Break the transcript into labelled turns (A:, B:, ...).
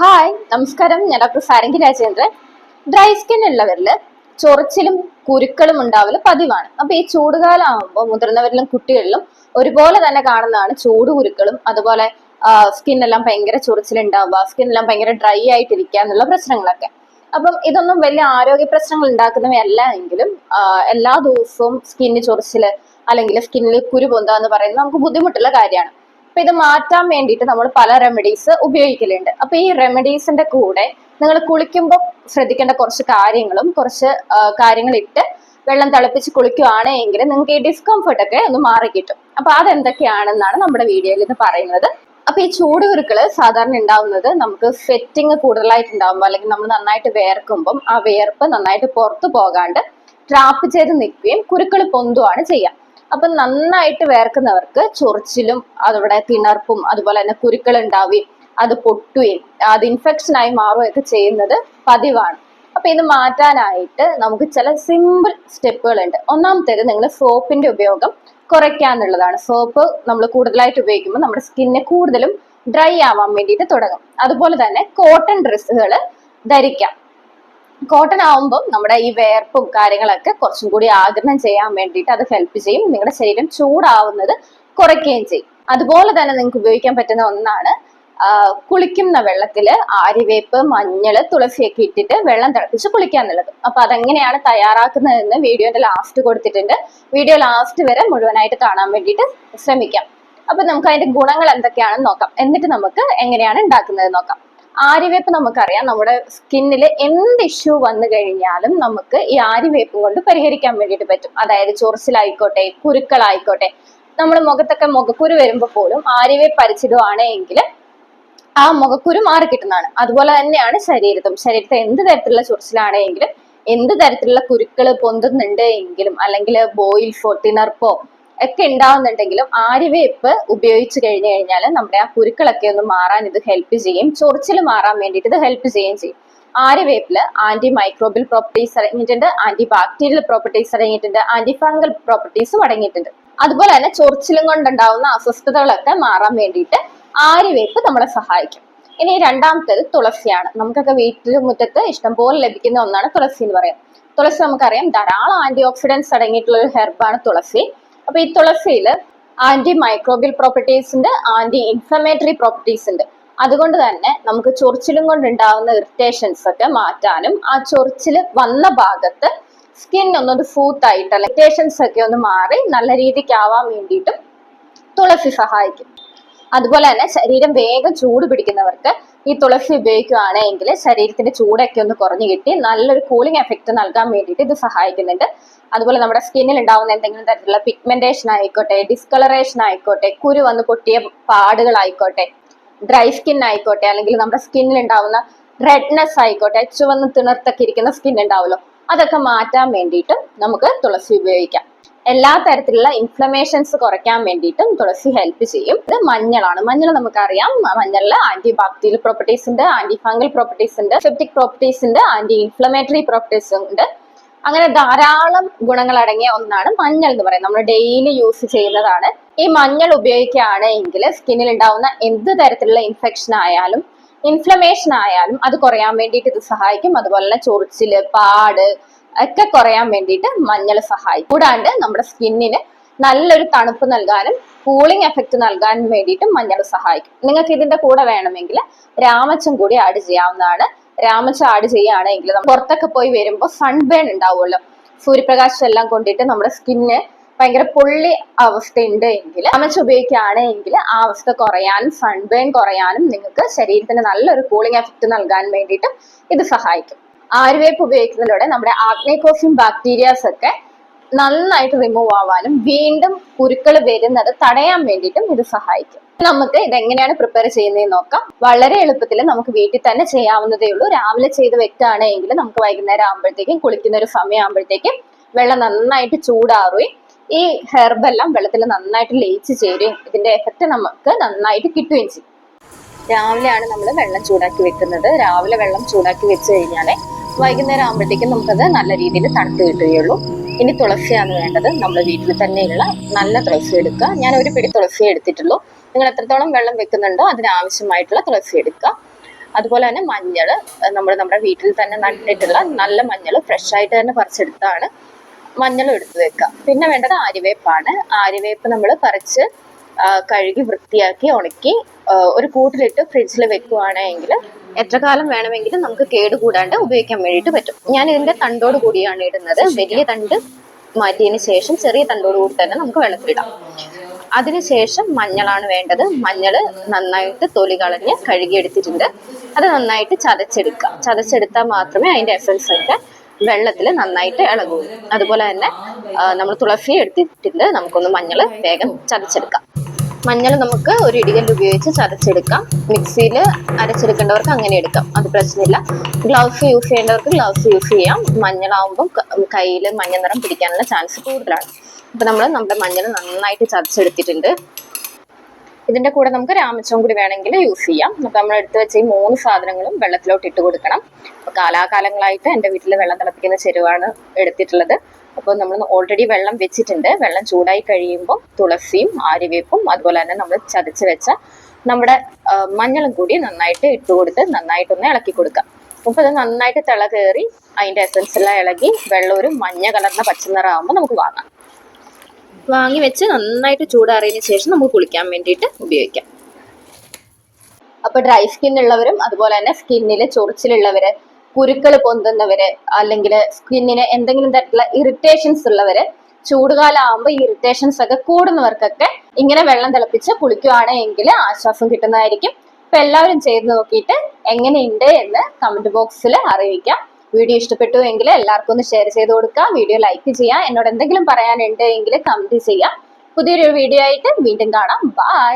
A: Hi നമസ്കാരം. ഞാൻ doctor Sarangi Rajendran. Dry skin ഉള്ളവരിൽ ചൊറിച്ചിലും കുരുക്കളും ഉണ്ടാവൽ പതിവാണ്. അപ്പൊ ഈ ചൂടുകാലം ആകുമ്പോൾ മുതിർന്നവരിലും കുട്ടികളിലും ഒരുപോലെ തന്നെ കാണുന്നതാണ് ചൂട് കുരുക്കളും അതുപോലെ സ്കിൻ എല്ലാം ഭയങ്കര ചൊറിച്ചിലുണ്ടാവുക എല്ലാം ഭയങ്കര ഡ്രൈ ആയിട്ടിരിക്കുക എന്നുള്ള പ്രശ്നങ്ങളൊക്കെ. അപ്പം ഇതൊന്നും വലിയ ആരോഗ്യ പ്രശ്നങ്ങൾ ഉണ്ടാക്കുന്നവയല്ല എങ്കിലും എല്ലാ ദിവസവും സ്കിന്നിന് ചൊറിച്ചിൽ അല്ലെങ്കിൽ സ്കിന്നിൽ കുരു പൊന്തുക എന്ന് പറയുന്നത് നമുക്ക് ബുദ്ധിമുട്ടുള്ള കാര്യമാണ്. അപ്പൊ ഇത് മാറ്റാൻ വേണ്ടിയിട്ട് നമ്മൾ പല റെമഡീസ് ഉപയോഗിക്കലുണ്ട്. അപ്പൊ ഈ റെമഡീസിന്റെ കൂടെ നിങ്ങൾ കുളിക്കുമ്പോൾ ശ്രദ്ധിക്കേണ്ട കുറച്ച് കാര്യങ്ങളും കുറച്ച് കാര്യങ്ങൾ ഇട്ട് വെള്ളം തിളപ്പിച്ച് കുളിക്കുകയാണെങ്കിൽ നിങ്ങൾക്ക് ഈ ഡിസ്കംഫർട്ട് ഒക്കെ ഒന്ന് മാറി കിട്ടും. അപ്പൊ അതെന്തൊക്കെയാണെന്നാണ് നമ്മുടെ വീഡിയോയിൽ ഇത് പറയുന്നത്. അപ്പൊ ഈ ചൂട് കുരുക്കൾ സാധാരണ ഉണ്ടാവുന്നത് നമുക്ക് ഫെറ്റിങ് കൂടുതലായിട്ട് ഉണ്ടാകുമ്പോൾ അല്ലെങ്കിൽ നമ്മൾ നന്നായിട്ട് വേർക്കുമ്പം ആ വേർപ്പ് നന്നായിട്ട് പുറത്തു പോകാണ്ട് ട്രാപ്പ് ചെയ്ത് നിൽക്കുകയും കുരുക്കൾ പൊന്തുവാണ് ചെയ്യുക അപ്പൊ നന്നായിട്ട് വേർക്കുന്നവർക്ക് ചൊറിച്ചിലും അതവിടെ തിണർപ്പും അതുപോലെ തന്നെ കുരുക്കൾ ഉണ്ടാവുകയും അത് പൊട്ടുകയും അത് ഇൻഫെക്ഷൻ ആയി മാറുകയൊക്കെ ചെയ്യുന്നത് പതിവാണ്. അപ്പൊ ഇത് മാറ്റാനായിട്ട് നമുക്ക് ചില സിമ്പിൾ സ്റ്റെപ്പുകൾ ഉണ്ട് ഒന്നാമത്തേത് നിങ്ങൾ സോപ്പിന്റെ ഉപയോഗം കുറയ്ക്കാന്നുള്ളതാണ് സോപ്പ് നമ്മൾ കൂടുതലായിട്ട് ഉപയോഗിക്കുമ്പോൾ നമ്മുടെ സ്കിന്ന് കൂടുതലും ഡ്രൈ ആവാൻ വേണ്ടിയിട്ട് തുടങ്ങും. അതുപോലെ തന്നെ കോട്ടൺ ഡ്രസ്സുകൾ ധരിക്കാം. കോട്ടൺ ആവുമ്പോൾ നമ്മുടെ ഈ വേർപ്പും കാര്യങ്ങളൊക്കെ കുറച്ചും കൂടി ആഗിരണം ചെയ്യാൻ വേണ്ടിയിട്ട് അത് ഹെൽപ്പ് ചെയ്യും. നിങ്ങളുടെ ശരീരം ചൂടാവുന്നത് കുറയ്ക്കുകയും ചെയ്യും. അതുപോലെ തന്നെ നിങ്ങൾക്ക് ഉപയോഗിക്കാൻ പറ്റുന്ന ഒന്നാണ് കുളിക്കുന്ന വെള്ളത്തിൽ ആര്യവേപ്പ് മഞ്ഞൾ തുളസിയൊക്കെ ഇട്ടിട്ട് വെള്ളം തിളപ്പിച്ച് കുളിക്കുക എന്നുള്ളത്. അപ്പൊ അതെങ്ങനെയാണ് തയ്യാറാക്കുന്നതെന്ന് വീഡിയോന്റെ ലാസ്റ്റ് കൊടുത്തിട്ടുണ്ട്. വീഡിയോ ലാസ്റ്റ് വരെ മുഴുവനായിട്ട് കാണാൻ വേണ്ടിയിട്ട് ശ്രമിക്കാം. അപ്പൊ നമുക്ക് അതിന്റെ ഗുണങ്ങൾ എന്തൊക്കെയാണെന്ന് നോക്കാം. എന്നിട്ട് നമുക്ക് എങ്ങനെയാണ് ഉണ്ടാക്കുന്നത് നോക്കാം. ആര്യവേപ്പ് നമുക്കറിയാം. നമ്മുടെ സ്കിന്നിൽ എന്ത് ഇഷ്യൂ വന്നു കഴിഞ്ഞാലും നമുക്ക് ഈ ആര്യവേപ്പ് കൊണ്ട് പരിഹരിക്കാൻ വേണ്ടിയിട്ട് പറ്റും. അതായത് ചൊറിച്ചിലായിക്കോട്ടെ കുരുക്കളായിക്കോട്ടെ നമ്മൾ മുഖത്തൊക്കെ മുഖക്കുരു വരുമ്പോൾ പോലും ആര്യവേപ്പ് അരച്ചിടുകയാണെങ്കിൽ ആ മുഖക്കുരു മാറി കിട്ടുന്നതാണ്. അതുപോലെ തന്നെയാണ് ശരീരത്തും. ശരീരത്തെ എന്ത് തരത്തിലുള്ള ചൊറിച്ചിലാണെങ്കിലും എന്ത് തരത്തിലുള്ള കുരുക്കൾ പൊന്തുന്നുണ്ട് എങ്കിലും അല്ലെങ്കിൽ ബോയിൽഫോ തിണർപ്പോ ഒക്കെ ഉണ്ടാവുന്നുണ്ടെങ്കിലും ആര്യവേപ്പ് ഉപയോഗിച്ച് കഴിഞ്ഞു കഴിഞ്ഞാൽ നമ്മുടെ ആ കുരുക്കളൊക്കെ ഒന്ന് മാറാൻ ഇത് ഹെൽപ്പ് ചെയ്യും. ചൊറിച്ചിൽ മാറാൻ വേണ്ടിയിട്ട് ഇത് ഹെൽപ്പ് ചെയ്യുകയും ചെയ്യും. ആര്യവേപ്പിൽ ആന്റി മൈക്രോബിയൽ പ്രോപ്പർട്ടീസ് അടങ്ങിയിട്ടുണ്ട്. ആന്റി ബാക്ടീരിയൽ പ്രോപ്പർട്ടീസ് അടങ്ങിയിട്ടുണ്ട്. ആന്റി ഫംഗൽ പ്രോപ്പർട്ടീസും അടങ്ങിയിട്ടുണ്ട്. അതുപോലെ തന്നെ ചൊറിച്ചിലും കൊണ്ടുണ്ടാവുന്ന അസ്വസ്ഥതകളൊക്കെ മാറാൻ വേണ്ടിയിട്ട് ആര്യവേപ്പ് നമ്മളെ സഹായിക്കും. ഇനി രണ്ടാമത്തേത് തുളസിയാണ്. നമുക്കൊക്കെ വീട്ടിൽ മുറ്റത്ത് ഇഷ്ടംപോലെ ലഭിക്കുന്ന ഒന്നാണ് തുളസി എന്ന് പറയുന്നത് തുളസി നമുക്കറിയാം. ധാരാളം ആന്റി ഓക്സിഡൻസ് അടങ്ങിയിട്ടുള്ള ഒരു ഹെർബാണ് തുളസി. അപ്പൊ ഈ തുളസിയിൽ ആന്റി മൈക്രോബിയൽ പ്രോപ്പർട്ടീസ് ഉണ്ട് ആന്റി ഇൻഫ്ലമേറ്ററി പ്രോപ്പർട്ടീസ് ഉണ്ട്. അതുകൊണ്ട് തന്നെ നമുക്ക് ചൊറിച്ചിലും കൊണ്ടുണ്ടാവുന്ന ഇറിറ്റേഷൻസ് ഒക്കെ മാറ്റാനും ആ ചൊറിച്ചിൽ വന്ന ഭാഗത്ത് സ്കിൻ ഒന്നൊന്ന് ഫൂത്ത് ആയിട്ട് ഇറിറ്റേഷൻസ് ഒക്കെ ഒന്ന് മാറി നല്ല രീതിക്ക് ആവാൻ വേണ്ടിയിട്ടും തുളസി സഹായിക്കും. അതുപോലെ തന്നെ ശരീരം വേഗം ചൂട് പിടിക്കുന്നവർക്ക് ഈ തുളസി ഉപയോഗിക്കുകയാണെങ്കിൽ ശരീരത്തിന്റെ ചൂടൊക്കെ ഒന്ന് കുറഞ്ഞു കിട്ടി നല്ലൊരു കൂളിംഗ് എഫക്റ്റ് നൽകാൻ വേണ്ടിയിട്ട് ഇത് സഹായിക്കുന്നുണ്ട്. അതുപോലെ നമ്മുടെ സ്കിന്നിൽ ഉണ്ടാവുന്ന എന്തെങ്കിലും തരത്തിലുള്ള പിഗ്മെന്റേഷൻ ആയിക്കോട്ടെ ഡിസ്കളറേഷൻ ആയിക്കോട്ടെ കുരു വന്ന് പൊട്ടിയ പാടുകളായിക്കോട്ടെ ഡ്രൈ സ്കിൻ ആയിക്കോട്ടെ അല്ലെങ്കിൽ നമ്മുടെ സ്കിന്നിൽ ഉണ്ടാവുന്ന റെഡ്നെസ് ആയിക്കോട്ടെ ചുവന്ന് തിണർത്തൊക്കെ ഇരിക്കുന്ന സ്കിൻ ഉണ്ടാവുമല്ലോ അതൊക്കെ മാറ്റാൻ വേണ്ടിയിട്ട് നമുക്ക് തുളസി ഉപയോഗിക്കാം. എല്ലാ തരത്തിലുള്ള ഇൻഫ്ലമേഷൻസ് കുറയ്ക്കാൻ വേണ്ടിയിട്ടും തുളസി ഹെൽപ്പ് ചെയ്യും. ഇത് മഞ്ഞളാണ്. മഞ്ഞൾ നമുക്കറിയാം. മഞ്ഞളിൽ ആന്റി ബാക്ടീരിയൽ പ്രോപ്പർട്ടീസ് ഉണ്ട് ആന്റി ഫംഗൽ പ്രോപ്പർട്ടീസ് ഉണ്ട് സെപ്റ്റിക് പ്രോപ്പർട്ടീസ് ഉണ്ട് ആന്റി ഇൻഫ്ലമേറ്ററി പ്രോപ്പർട്ടീസ് ഉണ്ട്. അങ്ങനെ ധാരാളം ഗുണങ്ങൾ അടങ്ങിയ ഒന്നാണ് മഞ്ഞൾ എന്ന് പറയുന്നത്. നമ്മൾ ഡെയിലി യൂസ് ചെയ്യുന്നതാണ്. ഈ മഞ്ഞൾ ഉപയോഗിക്കുകയാണ് എങ്കിൽ സ്കിന്നിൽ ഉണ്ടാവുന്ന എന്ത് തരത്തിലുള്ള ഇൻഫെക്ഷൻ ആയാലും ഇൻഫ്ലമേഷൻ ആയാലും അത് കുറയാൻ വേണ്ടിയിട്ട് ഇത് സഹായിക്കും. അതുപോലെ തന്നെ ചൊറിച്ചിൽ പാട് ഒക്കെ കുറയാൻ വേണ്ടിയിട്ട് മഞ്ഞൾ സഹായിക്കും. കൂടാണ്ട് നമ്മുടെ സ്കിന്നിന് നല്ലൊരു തണുപ്പ് നൽകാനും കൂളിംഗ് എഫക്റ്റ് നൽകാനും വേണ്ടിയിട്ടും മഞ്ഞൾ സഹായിക്കും. നിങ്ങൾക്ക് ഇതിന്റെ കൂടെ വേണമെങ്കിൽ രാമച്ചം കൂടി ആഡ് ചെയ്യാവുന്നതാണ്. രാമച്ചം ആഡ് ചെയ്യുകയാണെങ്കിൽ പുറത്തൊക്കെ പോയി വരുമ്പോൾ സൺബേൺ ഉണ്ടാവുമല്ലോ. സൂര്യപ്രകാശം എല്ലാം കൊണ്ടിട്ട് നമ്മുടെ സ്കിന്ന് ഭയങ്കര പൊള്ളി അവസ്ഥ ഉണ്ട് എങ്കിൽ അമച്ച ഉപയോഗിക്കുകയാണെങ്കിൽ ആ അവസ്ഥ കുറയാനും സൺബേൺ കുറയാനും നിങ്ങൾക്ക് ശരീരത്തിന് നല്ലൊരു കൂളിംഗ് എഫക്റ്റ് നൽകാൻ വേണ്ടിയിട്ടും ഇത് സഹായിക്കും. ആയുർവേപ്പ് ഉപയോഗിക്കുന്നതിലൂടെ നമ്മുടെ ആഗ്നേക്കോഫിൻ ബാക്ടീരിയാസ് ഒക്കെ നന്നായിട്ട് റിമൂവ് ആവാനും വീണ്ടും കുരുക്കൾ വരുന്നത് തടയാൻ വേണ്ടിയിട്ടും ഇത് സഹായിക്കും. നമുക്ക് ഇത് എങ്ങനെയാണ് പ്രിപ്പയർ ചെയ്യുന്നത് നോക്കാം. വളരെ എളുപ്പത്തിൽ നമുക്ക് വീട്ടിൽ തന്നെ ചെയ്യാവുന്നതേ ഉള്ളൂ. രാവിലെ ചെയ്ത് വെക്കുകയാണെങ്കിൽ നമുക്ക് വൈകുന്നേരം ആകുമ്പോഴത്തേക്കും കുളിക്കുന്ന ഒരു സമയം ആകുമ്പോഴത്തേക്കും വെള്ളം നന്നായിട്ട് ചൂടാറുകയും ഈ ഹെർബെല്ലാം വെള്ളത്തിൽ നന്നായിട്ട് ലയിച്ച് ചേരുകയും ഇതിന്റെ എഫക്റ്റ് നമുക്ക് നന്നായിട്ട് കിട്ടുകയും ചെയ്യും. രാവിലെയാണ് നമ്മൾ വെള്ളം ചൂടാക്കി വെക്കുന്നത്. രാവിലെ വെള്ളം ചൂടാക്കി വെച്ച് കഴിഞ്ഞാൽ വൈകുന്നേരം ആകുമ്പോഴത്തേക്കും നമുക്കത് നല്ല രീതിയിൽ തണുത്ത് കിട്ടുകയുള്ളൂ. ഇനി തുളസിയാണ് വേണ്ടത്. നമ്മൾ വീട്ടിൽ തന്നെയുള്ള നല്ല തുളസി എടുക്കുക. ഞാൻ ഒരു പിടി തുളസി എടുത്തിട്ടുള്ളൂ. നിങ്ങൾ എത്രത്തോളം വെള്ളം വെക്കുന്നുണ്ടോ അതിനാവശ്യമായിട്ടുള്ള തുളസി എടുക്കുക. അതുപോലെ തന്നെ മഞ്ഞൾ നമ്മൾ നമ്മുടെ വീട്ടിൽ തന്നെ നട്ടിട്ടുള്ള നല്ല മഞ്ഞൾ ഫ്രഷ് ആയിട്ട് തന്നെ പറിച്ചെടുത്താണ് മഞ്ഞളും എടുത്ത് വെക്കുക. പിന്നെ വേണ്ടത് ആര്യവേപ്പാണ്. ആര്യവേപ്പ് നമ്മൾ പറിച്ച് കഴുകി വൃത്തിയാക്കി ഉണക്കി ഒരു കൂട്ടിലിട്ട് ഫ്രിഡ്ജിൽ വെക്കുകയാണെങ്കിൽ എത്ര കാലം വേണമെങ്കിലും നമുക്ക് കേടുകൂടാണ്ട് ഉപയോഗിക്കാൻ വേണ്ടിയിട്ട് പറ്റും. ഞാൻ ഇതിന്റെ തണ്ടോട് കൂടിയാണ് ഇടുന്നത്. വലിയ തണ്ട് മാറ്റിയതിന് ശേഷം ചെറിയ തണ്ടോട് കൂടി തന്നെ നമുക്ക് വെള്ളത്തിലിടാം. അതിനുശേഷം മഞ്ഞളാണ് വേണ്ടത്. മഞ്ഞൾ നന്നായിട്ട് തൊലി കളഞ്ഞ് കഴുകിയെടുത്തിട്ടുണ്ട്. അത് നന്നായിട്ട് ചതച്ചെടുക്കുക ചതച്ചെടുത്താൽ മാത്രമേ അതിന്റെ എസൻസ് ഒക്കെ വെള്ളത്തിൽ നന്നായിട്ട് ഇളകൂ അതുപോലെ തന്നെ നമ്മൾ തുളസി എടുത്തിട്ടുണ്ട്. നമുക്കൊന്ന് മഞ്ഞൾ വേഗം ചതച്ചെടുക്കാം. മഞ്ഞൾ നമുക്ക് ഒരു ഇടികല്ല് ഉപയോഗിച്ച് ചതച്ചെടുക്കാം. മിക്സിയിൽ അരച്ചെടുക്കേണ്ടവർക്ക് അങ്ങനെ എടുക്കാം. അത് പ്രശ്നമില്ല. ഗ്ലൗസ് യൂസ് ചെയ്യേണ്ടവർക്ക് ഗ്ലൗസ് യൂസ് ചെയ്യാം. മഞ്ഞളാവുമ്പോൾ കയ്യിൽ മഞ്ഞ നിറം പിടിക്കാനുള്ള ചാൻസ് കൂടുതലാണ്. അപ്പം നമ്മൾ നമ്മുടെ മഞ്ഞൾ നന്നായിട്ട് ചതച്ചെടുത്തിട്ടുണ്ട്. ഇതിന്റെ കൂടെ നമുക്ക് രാമച്ചവും കൂടി വേണമെങ്കിൽ യൂസ് ചെയ്യാം. നമുക്ക് നമ്മൾ എടുത്തു വെച്ച ഈ മൂന്ന് സാധനങ്ങളും വെള്ളത്തിലോട്ട് ഇട്ട് കൊടുക്കണം. അപ്പോൾ കാലാകാലങ്ങളായിട്ട് എന്റെ വീട്ടിൽ വെള്ളം തിളപ്പിക്കുന്ന ചെരുവാണ് എടുത്തിട്ടുള്ളത്. അപ്പോൾ നമ്മൾ ഓൾറെഡി വെള്ളം വെച്ചിട്ടുണ്ട്. വെള്ളം ചൂടായി കഴിയുമ്പോൾ തുളസിയും ആര്യവേപ്പും അതുപോലെ തന്നെ നമ്മൾ ചതച്ച് വെച്ച നമ്മുടെ മഞ്ഞളും കൂടി നന്നായിട്ട് ഇട്ട് കൊടുത്ത് നന്നായിട്ടൊന്ന് ഇളക്കി കൊടുക്കാം. അപ്പോൾ അത് നന്നായിട്ട് തിള കയറി അതിന്റെ എസൻസ് എല്ലാം ഇളകി വെള്ളം ഒരു മഞ്ഞ കലർന്ന പച്ചനിറാകുമ്പോൾ നമുക്ക് വാങ്ങാം. വാങ്ങി വെച്ച് നന്നായിട്ട് ചൂടാറിയതിന് ശേഷം നമുക്ക് കുളിക്കാൻ വേണ്ടിയിട്ട് ഉപയോഗിക്കാം. അപ്പൊ ഡ്രൈ സ്കിൻ ഉള്ളവരും അതുപോലെ തന്നെ സ്കിന്നിൽ ചൊറിച്ചിലുള്ളവര് കുരുക്കൾ പൊന്തുന്നവര് അല്ലെങ്കിൽ സ്കിന്നിന് എന്തെങ്കിലും തരത്തിലുള്ള ഇറിറ്റേഷൻസ് ഉള്ളവര് ചൂടുകാലം ആകുമ്പോൾ ഇറിറ്റേഷൻസ് ഒക്കെ കൂടുന്നവർക്കൊക്കെ ഇങ്ങനെ വെള്ളം തിളപ്പിച്ച് കുളിക്കുകയാണ് എങ്കിൽ ആശ്വാസം കിട്ടുന്നതായിരിക്കും. അപ്പൊ എല്ലാവരും ചെയ്ത് നോക്കിയിട്ട് എങ്ങനെയുണ്ട് എന്ന് കമന്റ് ബോക്സിൽ അറിയിക്കാം. വീഡിയോ ഇഷ്ടപ്പെട്ടു എങ്കിൽ എല്ലാവർക്കും ഒന്ന് ഷെയർ ചെയ്ത് കൊടുക്കുക. വീഡിയോ ലൈക്ക് ചെയ്യുക. എന്നോട് എന്തെങ്കിലും പറയാനുണ്ട് എങ്കിൽ കമന്റ് ചെയ്യാം പുതിയൊരു വീഡിയോ ആയിട്ട് വീണ്ടും കാണാം. ബൈ